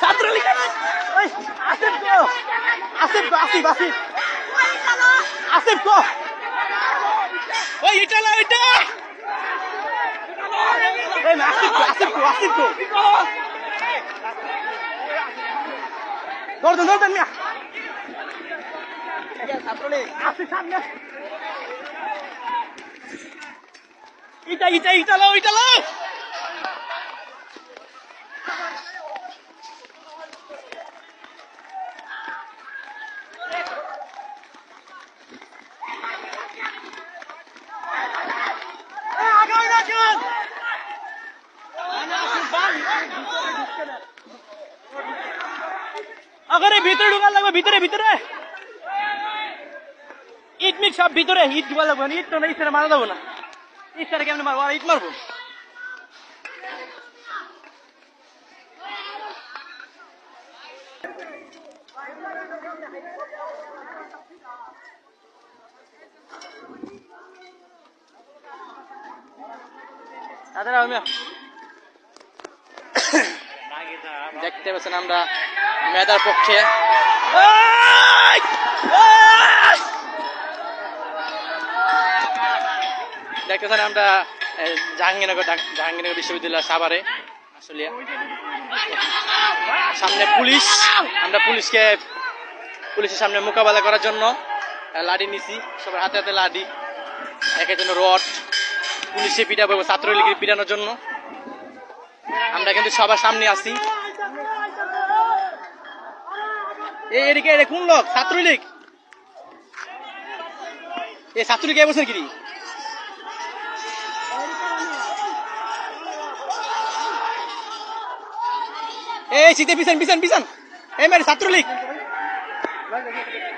ছাত্রলীগের ওই আসিফ আসিফ আসিফ গো ওই এটা না না, আসিফ আসিফ গো ধরতেন ধরতেন সামনে ইটা ইটা ইটা লাও ইটা লাও আগারে ভিতরে ঢুকার লাগবে ভিতরে ভিতরে ইট মিট সব ভিতরে ইট ঢুকা লাগবে না ইট তো না ইট মারা যাব না ইট তারা কেমনে মারবো আর ইট মারবো তাদের আমি দেখতে পাচ্ছেন আমরা মেধার পক্ষে। দেখতেছেন আমরা জাহাঙ্গীরনগর জাহাঙ্গীরনগর বিশ্ববিদ্যালয় সাভারে, আসলে। সামনে পুলিশ, আমরা পুলিশকে, পুলিশের সামনে মোকাবেলা করার জন্য লাঠি নিছি। সবার হাতে হাতে লাঠি এক একজন রড। পুলিশে পিটাবো ছাত্রলীগের পিটানোর জন্য। আমরা কিন্তু সবার সামনে আছি। এদিকে কোন লোক? ছাত্রলীগ? এ ছাত্রলীগ এ বছর কি? এই শীতে পিছন পিছন পিছন। এই মেরে ছাত্রলীগ।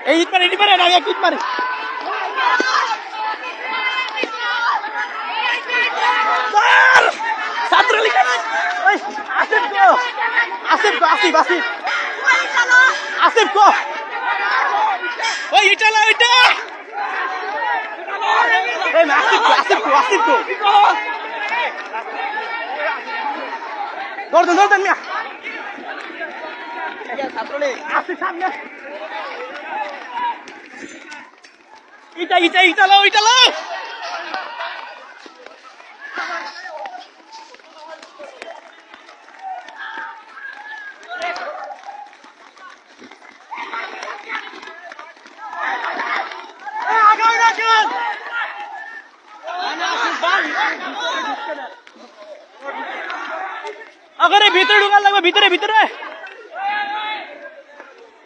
এই ইট মারে ইট মারে এক ইট মারে স্যার ছাত্রলীগ ওই আসিফ গো আসিফ আসিফ আসিফ। আসিফ গো ওই এটা না এটা এই আসিফ গো আসিফ গো আসিফ গো ধরতেন ধরতেন মিয়া। আসিফ সামনে। ইটা ইটা ইটা লাও ইটা লাও আগারে ভিতরে ঢুকার লাগবে ভিতরে ভিতরে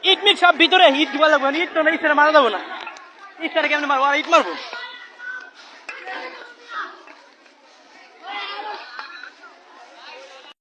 ইট মিট সব ভিতরে ইট ঢুকার লাগবে ইট না ইট মারা যাব না ইট কেমনে মারবো আর ইট মারবো